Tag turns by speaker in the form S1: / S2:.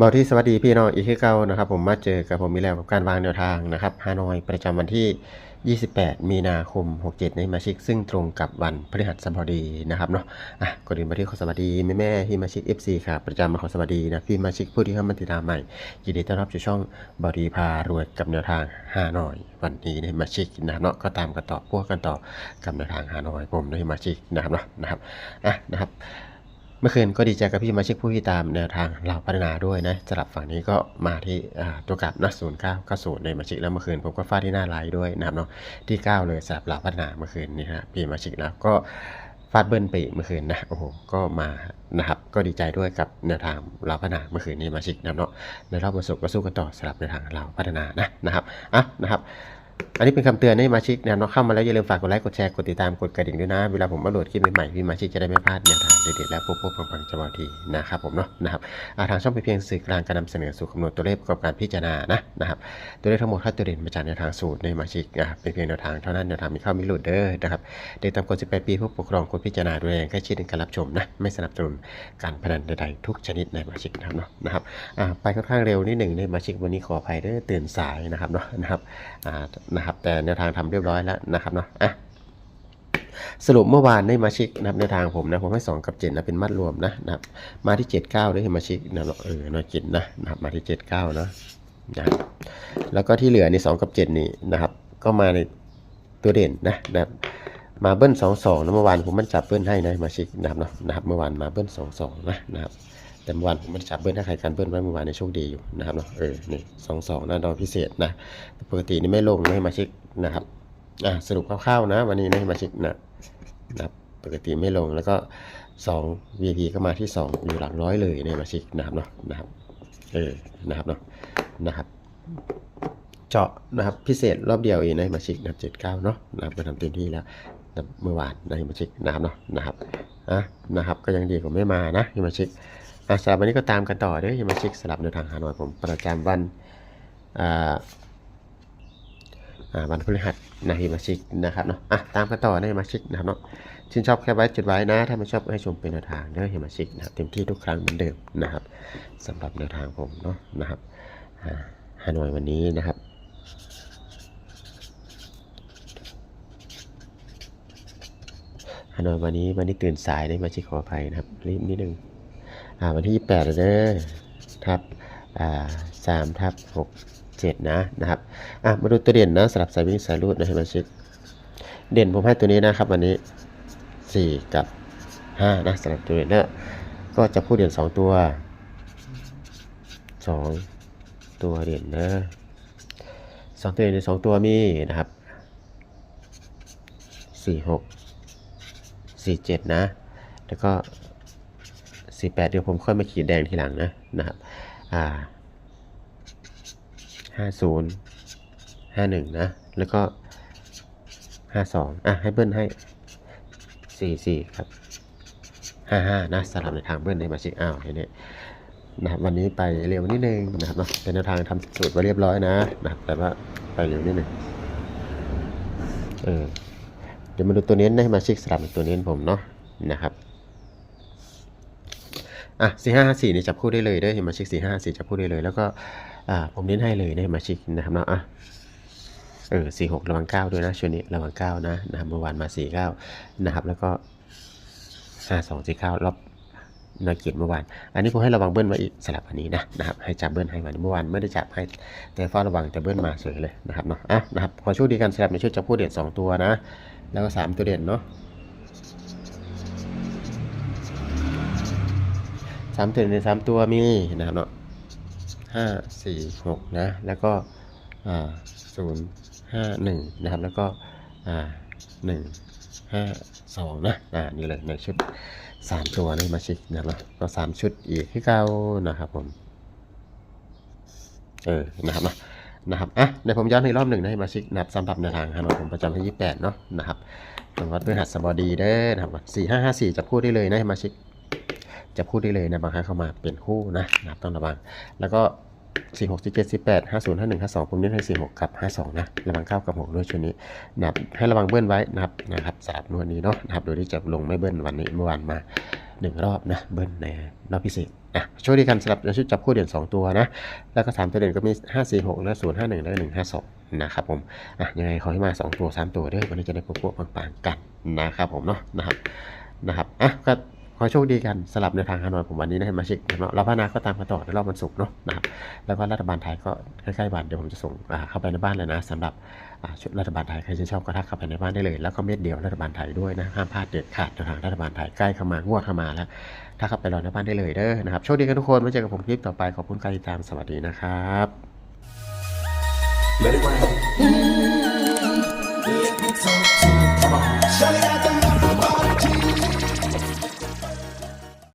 S1: บอที่สวัสดีพี่น้องอีกคือเก่านะครับผมมาเจอกับผมมีแล้วกับการวางแนวทางนะครับฮานอยประจำวันที่ 28 มีนาคม 67 ในมาชิก ซึ่งตรงกับวันพฤหัสบดีนะครับเนาะอะก่อนอื่นมาที่ขอสวัสดีแม่แม่ๆที่มาชิก FC ครับประจำมาขอสวัสดีนะพี่มาชิกผู้ที่เข้ามาติดตามใหม่ยินดีต้อนรับสู่ช่องบอดีพารวยกับแนวทางฮานอย วันนี้ในมาชิกนะครับเนาะก็ตามกันต่อพวกกันต่อกับแนวทางฮานอยผมในมาชิกนะครับเนาะนะครับอะนะครับ เมื่อคืนก็ดีใจกับพี่มาชิกผู้ที่ตามแนวทางเราพัฒนาด้วยนะสลับฝั่งนี้ก็มาที่ตัวกลับนะศูนย์เก้าเก้าศูนย์ในมาชิกแล้วเมื่อคืนผมก็ฟาดที่หน้าไลน์ด้วยนะครับเนาะที่เก้าเลยสลับเราพัฒนาเมื่อคืนนี่ฮะพี่มาชิกนะก็ฟาดเบิ้ลไปเมื่อคืนนะโอ้โหก็มานะครับก็ดีใจด้วยกับแนวทางเราพัฒนาเมื่อคืนนี้มาชิกนะเนาะในรอบวันศุกร์ก็สู้กันต่อสลับแนวทางเราพัฒนานะนะครับอะนะครับ อันนี้เป็นคำเตือนให้มาชิกนะครับเนาะเข้ามาแล้วอย่าลืมฝากกดไลค์กดแชร์กดติดตามกดกระดิ่งด้วยนะ เวลาผมอัปโหลดคลิปใหม่ๆพี่มาชิกจะได้ไม่พลาดแนวทางเด็ดๆและปุ๊บปุ๊บปังๆจะมาทีนะครับผมเนาะนะครับอาทางช่องเป็นเพียงสื่อกลางการนำเสนอสู่คำนวณตัวเลขประกอบการพิจารณานะนะครับตัวเลขทั้งหมดถ้าตัวเด่นมาจากแนวทางสูตรในมาชิกอ่าเป็นเพียงแนวทางเท่านั้นแนวทางมีเข้ามีหลุดเด้อนะครับเด็กต่ำกว่า18 ปีผู้ปกครองควรพิจารณาด้วยองใกล้ชิดในการรับชมนะไม่สนับสนุนการพนันใดๆทุกชนิดในมาชิกนะครับเนาะนะครับไปค่อนข้างเร็วนิดหนึ่งในมาชิกวันนี้ขออภัยเด้อตื่นสายนะครับเนาะนะครับอ่านะครับแต่แนวทางทำเรียบร้อยแล้วนะครับเนาะอะสรุปเมื่อวานได้มาชิกนะครับแนวทางผมนะผมให้สองกับเจ็ดนะเป็นมัดรวมนะนะครับมาที่เจ็ดเก้าด้วยมาชิกนะเออน้อยจิตนะนะครับมาที่เจ็ดเก้านะนะแล้วก็ที่เหลือในี่สองกับเจ็ดนี่นะครับ ก็มาในตัวเด่นนะนะครับมาเบิ้ลสองสองนะเมื่อวานผมมันจับเบิ้ลให้นะมาชิกนะครับเนาะนะครับเมื่อวานมาเบิ้ลสองสองนะนะครับ แต่เมื่อวานผมไม่ได้จับเบิ้ลถ้าใครการเบิ้ลไว้เมื่อวานในโชคดีอยู่นะครับเนาะเออนี่สองสองนะดอกพิเศษนะปกตินี่ไม่ลงนะมาชิกนะครับอะสรุปคร่าวๆนะ วันนี้นะมาชิกนะนะปกติไม่ลงแล้วก็สอง VIP ก็มาที่สองอยู่หลักร้อยเลยในมาชิกนะครับเนาะนะครับเออนะครับเนาะนะครับเจาะนะครับพิเศษรอบเดียวเองนมาชิกนะเจ็ดเก้าเนาะนะครับก็ทำเต็มที่แล้วเมื่อวานในมาชิกนะครับเนาะนะครับอะนะครับก็ยังดีกว่าไม่มานะในมาชิก อะสำหรับวันนี้ก็ตามกันต่อเด้ออย่ามาเช็คสลับในทางหาหน่อยผมประจำวันวันพฤหัสนะฮิมาชิกนะครับเนาะอะตามกันต่อนะฮิมาชิกนะครับเนาะชื่นชอบแค่ไว้จุดไว้นะ ถ้าไม่ชอบให้ชมเป็นแนวทางเด้อฮิมาชิกนะครับเต็มที่ทุกครั้งเหมือนเดิมนะครับสำหรับแนวทางผมเนาะนะครับฮานอยวันนี้นะครับฮานอยวันนี้วันนี้ตื่นสายนะฮิมาชิกขออภัยนะครับรีบนิดนึงอ่า วันที่ 28แล้วเด้อทับสามทับหกเจ็ดนะนะครับมาดูตัวเด่นนะสลับสายวิ่งสายรูดนะให้มาเช็คเด่นผมให้ตัวนี้นะครับวันนี้สี่กับห้านะสลับตัวเด่นแล้วก็จะพูดเด่นสองตัวสองตัวเด่นนะสองตัวเด่นในสองตัวมีนะครับสี่หกสี่เจ็ดนะ แล้วก็ สี่แปดเดี๋ยวผมค่อยมาขีดแดงทีหลังนะนะครับอ่าห้าศูนย์ห้าหนึ่งนะ แล้วก็ห้าสองอะให้เบิ้ลให้สี่สี่ครับห้าห้านะสลับในทางเบิ้ลในมาชิอ้าวเห็นไหมนะครับวันนี้ไปเร็วนิดนึงนะครับเนาะเป็นแนวทางทำสูตรไว้เรียบร้อยนะนะครับแต่ว่าไปเร็วนิดนึงเออเดี๋ยวมาดูตัวเน้นให้มาชิกสลับตัวเน้นผมเนาะนะครับ อะสี่ห้าสี่เนี่ยจับคู่ได้เลยด้อเห็นมาชิกสี่ห้าสี่จับคู่ได้เลย แล้วก็อ่าผมเน้นให้เลยได้มาชิกนะครับเนาะอะเออสี่หกระวังเก้าด้วยนะช่วงนี้ระวังเก้านะนะครับเมื่อวานมาสี่เก้านะครับ แล้วก็ห้าสองสี่เก้ารอบนาเกียรติเมื่อวาน อันนี้ผมให้ระวังเบิ้ลมาอีกสลับอันนี้นะนะครับให้จับเบิ้ลให้มาเมื่อวานไม่ได้จับให้แต่เฝ้าระวังแต่เบิ้ลมาเฉยเลยนะครับเนาะอะนะครับขอโชคดีกันสลับในชุดจับคู่เด่นสองตัวนะ แล้วก็สามตัวเด่นเนาะ สามตัวในสามตัวมีนะครับเนาะห้าสี่หกนะ แล้วก็ศูนย์ห้าหนึ่งนะครับ แล้วก็หนึ่งห้าสองนะอ่านี่เลยในชุดสามตัวนี่มาชิกนะครับเนาะก็สามชุดอีกที่เก้านะครับผมเออนะครับเนาะนะครับอะเดี๋ยวผมย้อนอีกรอบหนึ่งนะให้มาชิกนับสำหรับในทางฮานอยผมประจำที่ยี่สิบแปดเนาะนะครับตรงวัดพฤหัสบดีเด้อนะครับสี่ห้าห้าสี่จับคู่ได้เลยนะให้มาชิก จะพูดได้เลยนะบางครั้งเข้ามาเป็นคู่นะนับต้องระวัง แล้วก็สี่หกสี่เจ็ดสี่แปดห้าศูนย์ห้าหนึ่งห้าสองผมเน้นให้สี่หกกับห้าสองนะระวังเก้ากับหกด้วยช่วงนี้นะครับให้ระวังเบิ้ลไว้นะครับนะครับสามนวดนี้เนาะนะครับโดยที่จะลงไม่เบิ้ลวันนี้เมื่อวานมาหนึ่งรอบนะเบิ้ลในรอบพิเศษนะโชคดีกันสำหรับชุดจับคู่เด่นสองตัวนะ แล้วก็สามตัวเด่นก็มีห้าสี่หกและศูนย์ห้าหนึ่งและหนึ่งห้าสองนะครับผมอะยังไงขอให้มาสองตัวสามตัวเด้วยวันนี้จะได้พวกๆปังๆกันนะครับผมเนาะนะครับนะครับอะก็ ขอโชคดีกันสลับในทางฮานอยผมวันนี้นะมาชิกเนาะเราพัฒนาก็ตามกันต่อในรอบวันศุกร์เนาะนะครับแล้วก็รัฐบาลไทยก็ใกล้ๆบ้านเดี๋ยวผมจะส่งเข้าไปในบ้านเลยนะสำหรับชุดรัฐบาลไทยใครจะชอบก็ทักเข้าไปในบ้านได้เลย แล้วก็เม็ดเดียวรัฐบาลไทยด้วยนะห้ามพลาดเด็ดขาดในทางรัฐบาลไทยใกล้เข้ามางวดเข้ามาแล้วถ้าเข้าไปรอในบ้านได้เลยเด้อนะครับโชคดีกันทุกคนไว้เจอกับผมคลิปต่อไปขอบคุณการติดตามสวัสดีนะครับ
S2: Let it rain.